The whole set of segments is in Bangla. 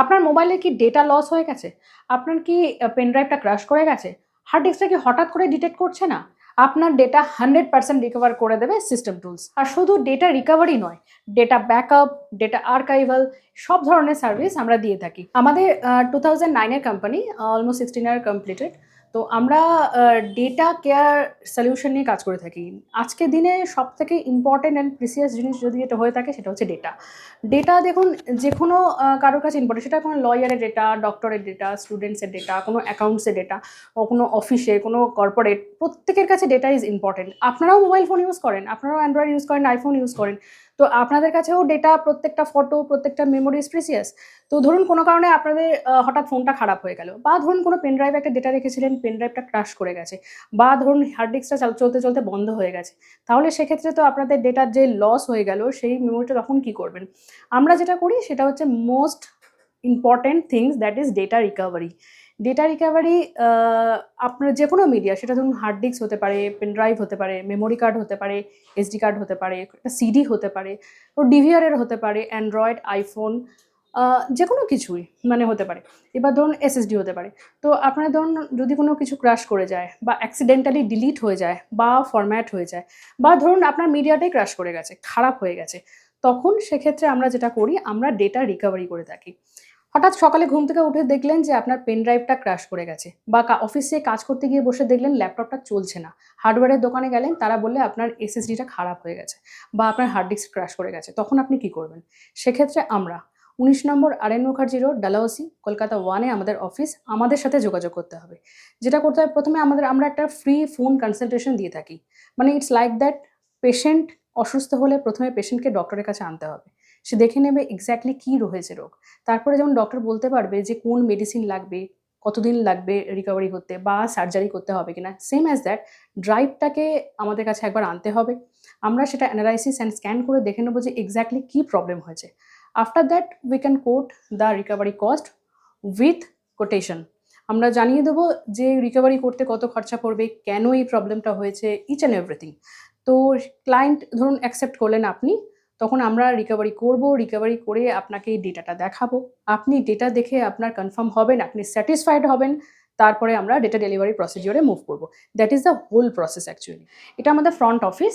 আপনার মোবাইলে কি ডেটা লস হয়ে গেছে? আপনার কি পেনড্রাইভটা পেন ড্রাইভটা ক্রাশ করে গেছে? হার্ড ডিস্কটা কি হঠাৎ করে ডিটেক্ট করছে না? আপনার ডেটা 100% রিকভার করে দেবে সিস্টেম টুলস। আর শুধু ডেটা রিকভারি নয়, ডেটা ব্যাকআপ, ডেটা আর্কাইভাল সব ধরনের সার্ভিস আমরা দিয়ে থাকি। আমাদের টু থাউজেন্ড নাইনের কোম্পানি অলমোস্ট 16 ইয়ার কমপ্লিটেড। তো আমরা ডেটা কেয়ার সলিউশন নিয়ে কাজ করে থাকি। আজকের দিনে সব থেকে ইম্পোর্টেন্ট অ্যান্ড প্রিসিয়াস জিনিস যদি এটা হয়ে থাকে সেটা হচ্ছে ডেটা। ডেটা দেখুন যে কোনো কারোর কাছে ইম্পর্টেন্ট সেটা কোনো লয়ারের ডেটা, ডক্টরের ডেটা, স্টুডেন্টসের ডেটা, কোনো অ্যাকাউন্টসের ডেটা, কোনো অফিসে, কোনো কর্পোরেট প্রত্যেকের কাছে ডেটা ইজ ইম্পর্টেন্ট আপনারাও মোবাইল ফোন ইউজ করেন, আপনারাও অ্যান্ড্রয়েড ইউজ করেন, আইফোন ইউজ করেন। তো আপনাদের কাছেও ডেটা প্রত্যেকটা ফটো, প্রত্যেকটা মেমোরি ইজ প্রিসিয়াস। তো ধরুন কোনো কারণে আপনাদের হঠাৎ ফোনটা খারাপ হয়ে গেল বা ধরুন কোনো পেন ড্রাইভে একটা ডেটা রেখেছিলেন, পেন ড্রাইভটা ক্রাশ করে গেছে বা ধরুন হার্ড ডিস্কটা চাল চলতে, চলতে বন্ধ হয়ে গেছে। তাহলে সেক্ষেত্রে তো আপনাদের ডেটার যে লস হয়ে গেল সেই মেমোরিটা তখন কি করবেন? আমরা যেটা করি সেটা হচ্ছে most important things that is data recovery. Data recovery আপনার যে কোনো মিডিয়া সেটা ধরুন হার্ড ডিস্ক হতে পারে, পেন ড্রাইভ হতে পারে, মেমোরি কার্ড হতে পারে, এসডি কার্ড হতে পারে, একটা সিডি হতে পারে, ও ডিভিআর এর হতে পারে, অ্যান্ড্রয়েড, আইফোন যে কোনো কিছুই মানে হতে পারে। এবার ধরুন এসএসডি হতে পারে। তো আপনার ধরুন যদি কোনো কিছু ক্রাশ করে যায় বা অ্যাক্সিডেন্টালি ডিলিট হয়ে যায় বা ফরম্যাট হয়ে যায় বা ধরুন আপনার মিডিয়াটাই ক্রাশ করে গেছে, খারাপ হয়ে গেছে। তখন সেক্ষেত্রে আমরা যেটা করি আমরা ডেটা রিকভারি করে থাকি। হঠাৎ সকালে ঘুম থেকে উঠে দেখলেন যে আপনার পেন ড্রাইভটা ক্রাশ করে গেছে বা অফিসে কাজ করতে গিয়ে বসে দেখলেন ল্যাপটপটা চলছে না। হার্ডওয়্যারের দোকানে গেলেন তারা বললে আপনার এসএসডিটা খারাপ হয়ে গেছে বা আপনার হার্ড ডিস্ক ক্রাশ করে গেছে। তখন আপনি কি করবেন? সেক্ষেত্রে আমরা ১৯ নম্বর আরএন মুখার্জি রোড, ডালহৌসি, কলকাতা ওয়ানে আমাদের অফিস। আমাদের সাথে যোগাযোগ করতে হবে। যেটা করতে হবে প্রথমে আমাদের আমরা একটা ফ্রি ফোন কনসালটেশন দিয়ে থাকি। মানে ইটস লাইক দ্যাট পেশেন্ট অসুস্থ হলে প্রথমে পেশেন্টকে ডক্টরের কাছে আনতে হবে। সে দেখে নেবে এক্স্যাক্টলি কী রয়েছে রোগ। তারপরে যেমন ডক্টর বলতে পারবে যে কোন মেডিসিন লাগবে, কতদিন লাগবে রিকভারি করতে বা সার্জারি করতে হবে কিনা। সেম অ্যাজ দ্যাট ড্রাইভটাকে আমাদের কাছে একবার আনতে হবে। আমরা সেটা অ্যানালাইসিস অ্যান্ড স্ক্যান করে দেখে নেব যে এক্স্যাক্টলি কী প্রবলেম হয়েছে। After that we can quote the recovery cost with quotation. আমরা জানিয়ে দেবো যে রিকভারি করতে কত খরচা পড়বে, কেন এই প্রবলেমটা হয়েছে, ইচ অ্যান্ড এভরিথিং। তো ক্লায়েন্ট ধরুন অ্যাকসেপ্ট করলেন আপনি, তখন আমরা রিকভারি করব। রিকভারি করে আপনাকে এই ডেটাটা দেখাবো। আপনি ডেটা দেখে আপনার কনফার্ম হবেন, আপনি স্যাটিসফাইড হবেন। তারপরে আমরা ডেটা ডেলিভারি প্রসিডিউর এ মুভ করব। That is the whole process actually. এটা আমাদের ফ্রন্ট অফিস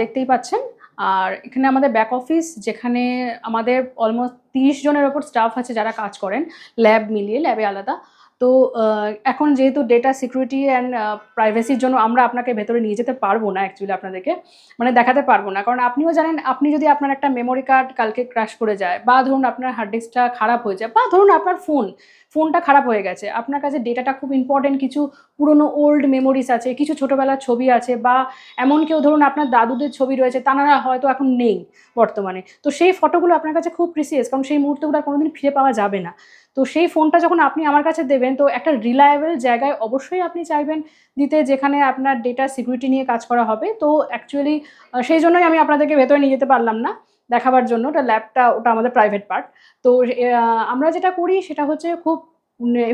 দেখতেই পাচ্ছেন। আর এখানে আমাদের ব্যাক অফিস যেখানে আমাদের অলমোস্ট ৩০ জনের ওপর স্টাফ আছে যারা কাজ করেন। ল্যাব মিলিয়ে, ল্যাবে আলাদা। তো এখন যেহেতু ডেটা সিকিউরিটি অ্যান্ড প্রাইভেসির জন্য আমরা আপনাকে ভেতরে নিয়ে যেতে পারব না অ্যাকচুয়ালি আপনাদেরকে। মানে দেখাতে পারব না। কারণ আপনিও জানেন আপনি যদি আপনার একটা মেমোরি কার্ড কালকে ক্রাশ করে যায় বা ধরুন আপনার হার্ড ডিস্কটা খারাপ হয়ে যায় বা ধরুন আপনার ফোন, ফোনটা খারাপ হয়ে গেছে। আপনার কাছে ডেটাটা খুব ইম্পোর্টেন্ট কিছু পুরনো ওল্ড মেমোরিজ আছে, কিছু ছোটবেলার ছবি আছে বা এমন কেউ ধরুন আপনার দাদুদের ছবি রয়েছে, তানারা হয়তো এখন নেই বর্তমানে। তো সেই ফটোগুলো আপনার কাছে খুব প্রিসিয়াস কারণ সেই মুহূর্তগুলো আর কোনোদিন ফিরে পাওয়া যাবে না। তো সেই ফোনটা যখন আপনি আমার কাছে দেবেন, তো একটা রিলায়েবল জায়গায় অবশ্যই আপনি চাইবেন দিতে যেখানে আপনার ডেটা সিকিউরিটি নিয়ে কাজ করা হবে। তো অ্যাকচুয়ালি সেই জন্যই আমি আপনাদেরকে ভেতরে নিয়ে যেতে পারলাম না দেখাবার জন্য। ওটা ল্যাবটা ওটা আমাদের প্রাইভেট পার্ট। তো আমরা যেটা করি সেটা হচ্ছে খুব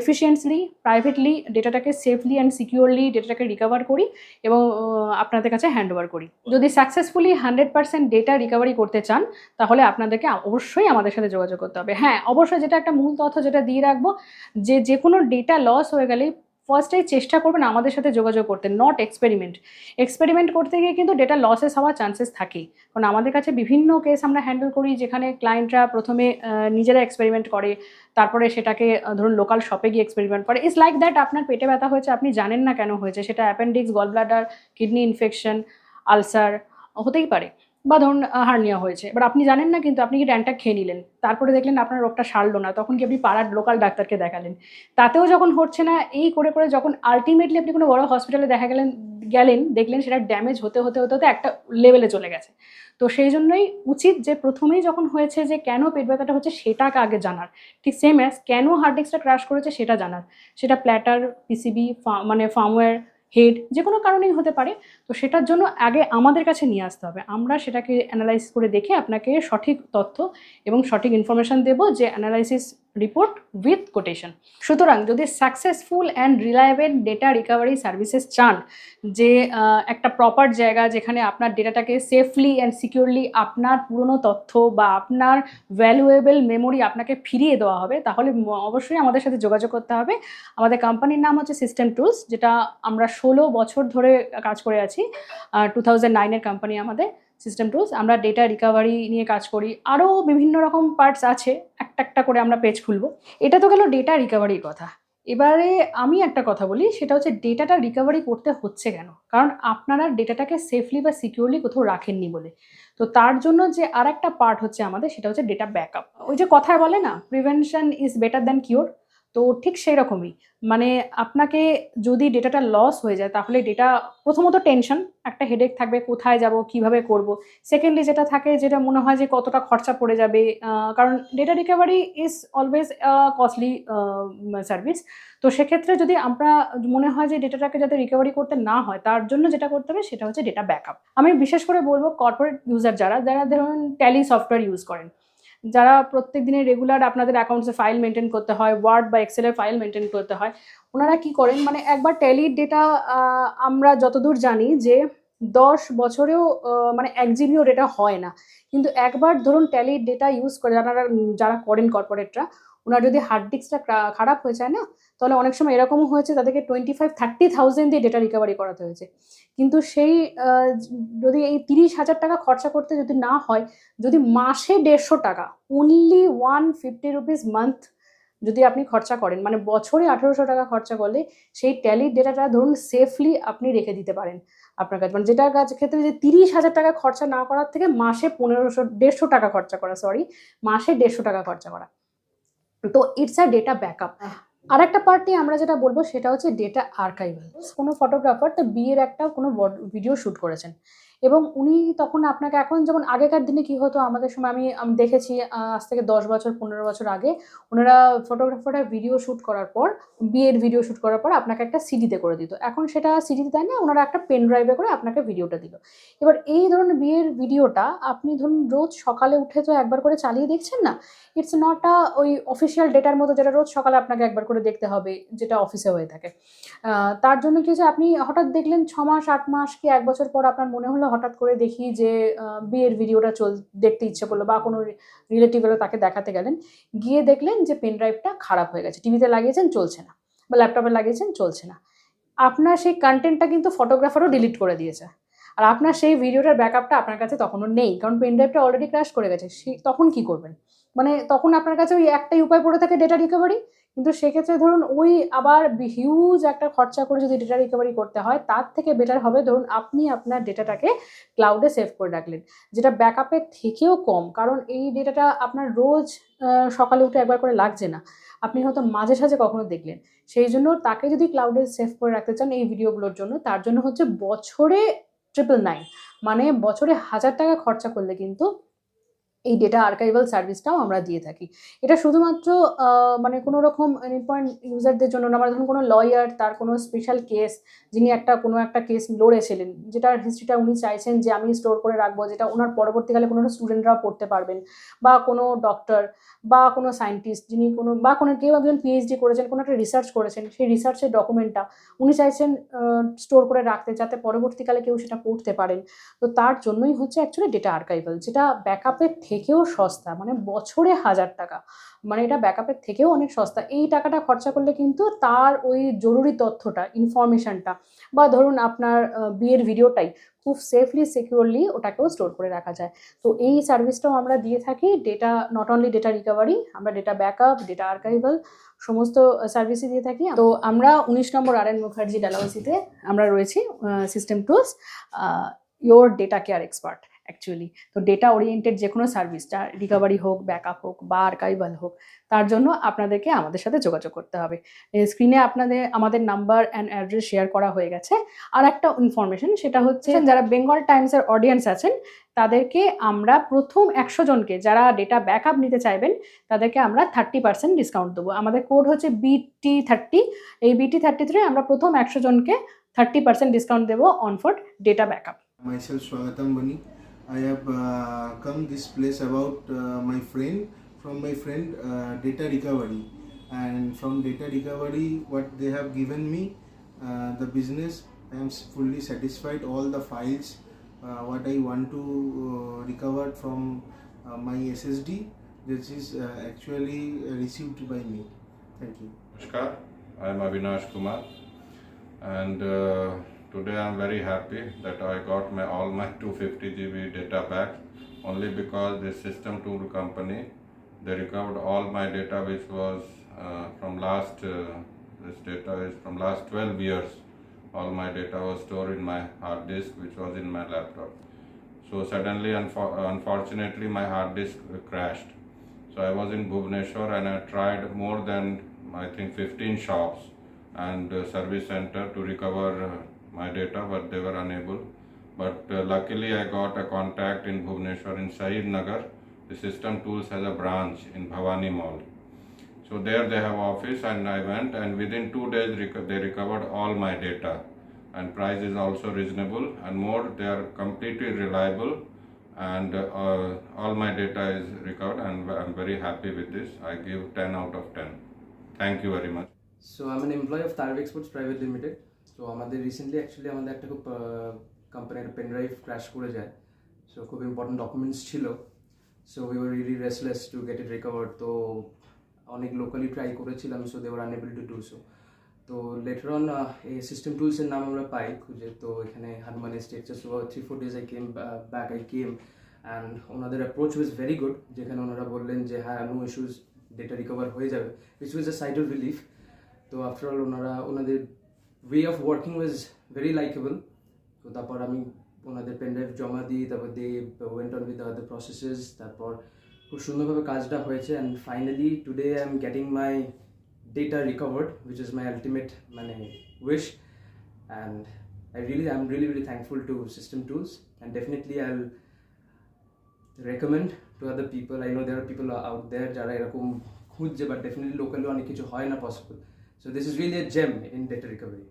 এফিশিয়েন্টলি, প্রাইভেটলি ডেটাটাকে সেফলি অ্যান্ড সিকিউরলি ডেটাটাকে রিকভার করি এবং আপনাদের কাছে হ্যান্ড ওভার করি। যদি সাকসেসফুলি 100% ডেটা রিকভারি করতে চান তাহলে আপনাদেরকে অবশ্যই আমাদের সাথে যোগাযোগ করতে হবে। হ্যাঁ, অবশ্যই যেটা একটা মূল তথ্য যেটা দিয়ে রাখব যে যে কোনো ডেটা লস হয়ে গেলেই ফার্স্ট এই চেষ্টা করবেন আমাদের সাথে যোগাযোগ করতে, নট এক্সপেরিমেন্ট। এক্সপেরিমেন্ট করতে গিয়ে কিন্তু ডেটা লসেস হওয়ার চান্সেস থাকেই। কারণ আমাদের কাছে বিভিন্ন কেস আমরা হ্যান্ডেল করি যেখানে ক্লায়েন্টরা প্রথমে নিজেরা এক্সপেরিমেন্ট করে। তারপরে সেটাকে ধরুন লোকাল শপে গিয়ে এক্সপেরিমেন্ট করে। ইটস লাইক দ্যাট আপনার পেটে ব্যথা হয়েছে আপনি জানেন না কেন হয়েছে। সেটা appendix, gall bladder, kidney infection, ulcer হতেই পারে। বা ধরুন হার্নিয়া হয়েছে। এবার আপনি জানেন না কিন্তু আপনি কি ড্যানটাক খেয়ে নিলেন। তারপরে দেখলেন আপনার রোগটা সারলো না। তখন কি আপনি পাড়ার লোকাল ডাক্তারকে দেখালেন। তাতেও যখন হচ্ছে না এই করে, করে যখন আল্টিমেটলি আপনি কোনো বড় হসপিটালে দেখা গেলেন গেলেন দেখলেন সেটা ড্যামেজ হতে, হতে, হতে, হতে একটা লেভেলে চলে গেছে। তো সেই জন্যই উচিত যে প্রথমেই যখন হয়েছে যে কেন পেট ব্যথাটা হচ্ছে সেটাকে আগে জানার। ঠিক সেম অ্যাজ কেন হার্ড ডিস্কটা ক্রাশ করেছে সেটা জানার। সেটা প্ল্যাটার, পিসিবি, মানে ফার্মওয়্যার, হেড যে কোনো কারণেই হতে পারে। তো সেটার জন্য আগে আমাদের কাছে নিয়ে আসতে হবে। আমরা সেটাকে অ্যানালাইজ করে দেখে আপনাকে সঠিক তথ্য এবং সঠিক ইনফরমেশান দেব যে অ্যানালাইসিস রিপোর্ট উইথ কোটেশন সুতরাং যদি successful and reliable data recovery services চান, যে একটা প্রপার জায়গা যেখানে আপনার ডেটাটাকে সেফলি অ্যান্ড সিকিউরলি আপনার পুরনো তথ্য বা আপনার ভ্যালুয়েবল মেমোরি আপনাকে ফিরিয়ে দেওয়া হবে, তাহলে অবশ্যই আমাদের সাথে যোগাযোগ করতে হবে। আমাদের কোম্পানির নাম হচ্ছে সিস্টেম টুলস যেটা আমরা ষোলো বছর ধরে কাজ করে আছি। টু থাউজেন্ড নাইনের কোম্পানি আমাদের। সিস্টেম টুলস আমরা ডেটা রিকভারি নিয়ে কাজ করি। আরও বিভিন্ন রকম পার্টস আছে, একটা একটা করে আমরা পেজ খুলবো। এটা তো গেল ডেটা রিকভারির কথা। এবারে আমি একটা কথা বলি, সেটা হচ্ছে ডেটাটা রিকভারি করতে হচ্ছে কেন? কারণ আপনারা ডেটাটাকে সেফলি বা সিকিউরলি কোথাও রাখেননি বলে। তো তার জন্য যে আর একটা পার্ট হচ্ছে আমাদের, সেটা হচ্ছে ডেটা ব্যাকআপ ওই যে কথায় বলে না prevention is better than cure তো ঠিক সেই রকমই মানে আপনাকে যদি ডেটাটা লস হয়ে যায়, তাহলে ডেটা প্রথমত টেনশন একটা হেডেক থাকবে, কোথায় যাব, কীভাবে করব। সেকেন্ডলি যেটা থাকে, যেটা মনে হয় যে কতটা খরচা পড়ে যাবে কারণ data recovery is always costly service তো সেক্ষেত্রে যদি আমরা মনে হয় যে ডেটাটাকে যাতে রিকভারি করতে না হয়, তার জন্য যেটা করতে হবে, সেটা হচ্ছে ডেটা ব্যাকআপ আমি বিশেষ করে বলব কর্পোরেট ইউজার যারা যারা ধরুন ট্যালি সফটওয়্যার ইউজ করেন। যারা প্রত্যেক দিনে রেগুলার আপনাদের অ্যাকাউন্টসে ফাইল মেনটেন করতে হয় ওয়ার্ড বা এক্সেলের ফাইল মেনটেন করতে হয়, ওনারা কি করেন? মানে একবার ট্যালির ডেটা আমরা যতদূর জানি যে দশ বছরেও মানে এক জিবিও ডেটা হয় না। কিন্তু একবার ধরুন ট্যালির ডেটা ইউজ করে, যারা যারা করেন কর্পোরেটরা ওনার যদি হার্ড ডিস্কটা খারাপ হয়ে যায় না, তাহলে অনেক সময় এরকমও হয়েছে তাদেরকে টোয়েন্টি ফাইভ থার্টি থাউজেন্ড দিয়ে ডেটা রিকভারি করাতে হয়েছে। কিন্তু সেই যদি এই তিরিশ হাজার টাকা খরচা করতে যদি না হয়, যদি মাসে দেড়শো টাকা only one fifty rupees month যদি আপনি খরচা করেন মানে বছরে আঠেরোশো টাকা খরচা করলে সেই ট্যালির ডেটাটা ধরুন সেফলি আপনি রেখে দিতে পারেন আপনার কাছে। মানে যেটার কাছে ক্ষেত্রে যে তিরিশ হাজার টাকা খরচা না করার থেকে মাসে পনেরোশো, দেড়শো টাকা খরচা করা সরি মাসে দেড়শো টাকা খরচা করা। তো ইটস আ ডেটা ব্যাকআপ আর একটা পার্ট নিয়ে আমরা যেটা বলব সেটা হচ্ছে ডেটা আর্কাইভাল কোনো ফটোগ্রাফার তার বিয়ের একটা কোনো ভিডিও শ্যুট করেছেন। এবং উনি তখন আপনাকে এখন যেমন আগেকার দিনে কি হতো, আমাদের সময় আমি দেখেছি আজ থেকে দশ বছর, পনেরো বছর আগে ওনারা ফটোগ্রাফাররা ভিডিও শ্যুট করার পর, বিয়ের ভিডিও শ্যুট করার পর আপনাকে একটা সিডিতে করে দিত। এখন সেটা সিডিতে দেয় না, ওনারা একটা পেন ড্রাইভে করে আপনাকে ভিডিওটা দিল। এবার এই ধরনের বিয়ের ভিডিওটা আপনি ধরুন রোজ সকালে উঠে তো একবার করে চালিয়ে দেখছেন না ইটস নট আ ওই অফিসিয়াল ডেটার মতো যেটা রোজ সকালে আপনাকে একবার করে দেখতে হবে, যেটা অফিসে হয়ে থাকে। তার জন্য কি যে আপনি হঠাৎ দেখলেন ছ মাস, আট মাস কি এক বছর পর আপনার মনে হলো হঠাৎ করে দেখি যে বিয়ের ভিডিওটা চল, দেখতে ইচ্ছে করল বা কোনো রিলেটিভ এলো তাকে দেখাতে গেলেন। গিয়ে দেখলেন যে পেন ড্রাইভটা খারাপ হয়ে গেছে। টিভিতে লাগিয়েছেন, চলছে না বা ল্যাপটপে লাগিয়েছেন, চলছে না। আপনার সেই কন্টেন্টটা কিন্তু ফটোগ্রাফারও ডিলিট করে দিয়েছে। আর আপনার সেই ভিডিওটার ব্যাকআপটা আপনার কাছে তখনও নেই। কারণ পেন ড্রাইভটা অলরেডি ক্র্যাশ করে গেছে। সে- তখন কি করবেন? মানে তখন আপনার কাছে ওই একটাই উপায় পড়ে থাকে ডেটা রিকভারি কিন্তু সেক্ষেত্রে ধরুন ওই আবার হিউজ একটা খরচা করে যদি ডেটা রিকভারি করতে হয়, তার থেকে বেটার হবে ধরুন আপনি আপনার ডেটাটাকে ক্লাউডে সেভ করে রাখলেন, যেটা ব্যাকআপের থেকেও কম, কারণ এই ডেটাটা আপনার রোজ সকালে উঠে একবার করে লাগছে না। আপনি হয়তো মাঝে সাঝে কখনো দেখলেন, সেই জন্য তাকে যদি ক্লাউডে সেভ করে রাখতে চান এই ভিডিওগুলোর জন্য, তার জন্য হচ্ছে বছরে ট্রিপল নাইন মানে বছরে হাজার টাকা খরচা করলে কিন্তু এই ডেটা আর্কাইভাল সার্ভিসটাও আমরা দিয়ে থাকি। এটা শুধুমাত্র মানে কোনো রকম পয়েন্ট ইউজারদের জন্য না মানে ধরুন কোনো লয়ার তার কোনো স্পেশাল কেস যিনি একটা, কোনো একটা কেস লড়েছিলেন, যেটার হিস্ট্রিটা উনি চাইছেন যে আমি স্টোর করে রাখব, যেটা ওনার পরবর্তীকালে কোনো স্টুডেন্টরাও পড়তে পারবেন, বা কোনো ডক্টর বা কোনো সায়েন্টিস্ট যিনি কোনো, বা কোনো কেউ একজন পিএইচডি করেছেন, কোনো একটা রিসার্চ করেছেন, সেই রিসার্চের ডকুমেন্টটা উনি চাইছেন স্টোর করে রাখতে, যাতে পরবর্তীকালে কেউ সেটা পড়তে পারেন। তো তার জন্যই হচ্ছে অ্যাকচুয়ালি ডেটা আর্কাইভাল যেটা ব্যাকআপের থেকেও সস্তা মানে বছরে হাজার টাকা। মানে এটা ব্যাকআপের থেকেও অনেক সস্তা। এই টাকাটা খরচা করলে কিন্তু তার ওই জরুরি তথ্যটা ইনফরমেশনটা বা ধরুন আপনার বিয়ের ভিডিওটাই খুব সেফলি সিকিউরলি ওটাকেও স্টোর করে রাখা যায়। তো এই সার্ভিসটাও আমরা দিয়ে থাকি। Data not only data recovery আমরা ডেটা ব্যাকআপ ডেটা আর্কাইভাল সমস্ত সার্ভিসই দিয়ে থাকি। তো আমরা উনিশ নম্বর আর এন মুখার্জি ডালাউসিতে আমরা রয়েছি system tools your data care expert actually তো ডেটা ওরিয়েন্টেড যে কোনো সার্ভিসটা রিকভারি হোক ব্যাকআপ হোক বা আর্কাইভাল হোক তার জন্য আপনাদেরকে আমাদের সাথে যোগাযোগ করতে হবে। স্ক্রিনে আপনাদের আমাদের নাম্বার অ্যান্ড অ্যাড্রেস শেয়ার করা হয়ে গেছে। আর একটা ইনফরমেশন সেটা হচ্ছে যারা বেঙ্গল টাইমসের অডিয়েন্স আছেন তাদেরকে আমরা প্রথম একশো জনকে যারা ডেটা ব্যাকআপ নিতে চাইবেন তাদেরকে আমরা থার্টি পার্সেন্ট ডিসকাউন্ট দেবো। আমাদের কোড হচ্ছে বিটি থার্টি এই বিটি থার্টি থ্রি আমরা প্রথম একশো জনকে থার্টি পার্সেন্ট ডিসকাউন্ট দেবো on for data backup myself Swagatam Bani. I have uh, come this place about uh, my friend from my friend uh, data recovery, and from data recovery, what they have given me, uh, the business, I am fully satisfied. All the files, uh, what I want to uh, recover from uh, my SSD, this is uh, actually received by me. Thank you. Namaskar, I am Avinash Kumar, and uh, today I am very happy that I got my all my 250 GB data back only because this system tool company they recovered all my data which was uh, from last uh, this data is from last 12 years. All my data was stored in my hard disk which was in my laptop. So suddenly unfor- unfortunately my hard disk crashed. So I was in Bhubaneswar and I tried more than I think 15 shops and uh, service center to recover uh, my data, but they were unable. But uh, luckily, I got a contact in Bhubaneswar in Shahid Nagar. The system tools has a branch in Bhavani Mall. So there they have office and I went and within two days they recovered all my data and price is also reasonable and more they are completely reliable and uh, all my data is recovered and I'm very happy with this. I give 10 out of 10. Thank you very much. So I'm an employee of Tarvik Sports Private Limited. তো আমাদের রিসেন্টলি অ্যাকচুয়ালি আমাদের একটা খুব কোম্পানির পেন ড্রাইভ ক্র্যাশ করে যায়। সো খুব ইম্পর্টেন্ট ডকুমেন্টস ছিল। So we were really restless to get it recover তো অনেক লোকালি ট্রাই করেছিলাম so they unable to do so তো লেটার অন এই সিস্টেম টুলসের নাম আমরা পাই, খুঁজে। তো এখানে Hanuman estate so three four days I came back I came and ওনাদের অ্যাপ্রোচ ওয়াজ ভেরি গুড যেখানে ওনারা বললেন যে হ্যাঁ নো ইস্যুস ডেটা রিকভার হয়ে যাবে which was a side of relief তো আফটার অল ওনারা, ওনাদের way of working was very likeable তো তারপর আমি ওনাদের পেন ড্রাইভ জমা দিই, তারপর they went on with the processes তারপর খুব সুন্দরভাবে কাজটা হয়েছে and finally today I am getting my data recovered which is my ultimate মানে wish and I really I am really really thankful to system tools and definitely I recommend to other people. I know there are people out there যারা এরকম খুঁজছে বাট ডেফিনেটলি লোকালি অনেক কিছু হয় না possible so this is really a gem in data recovery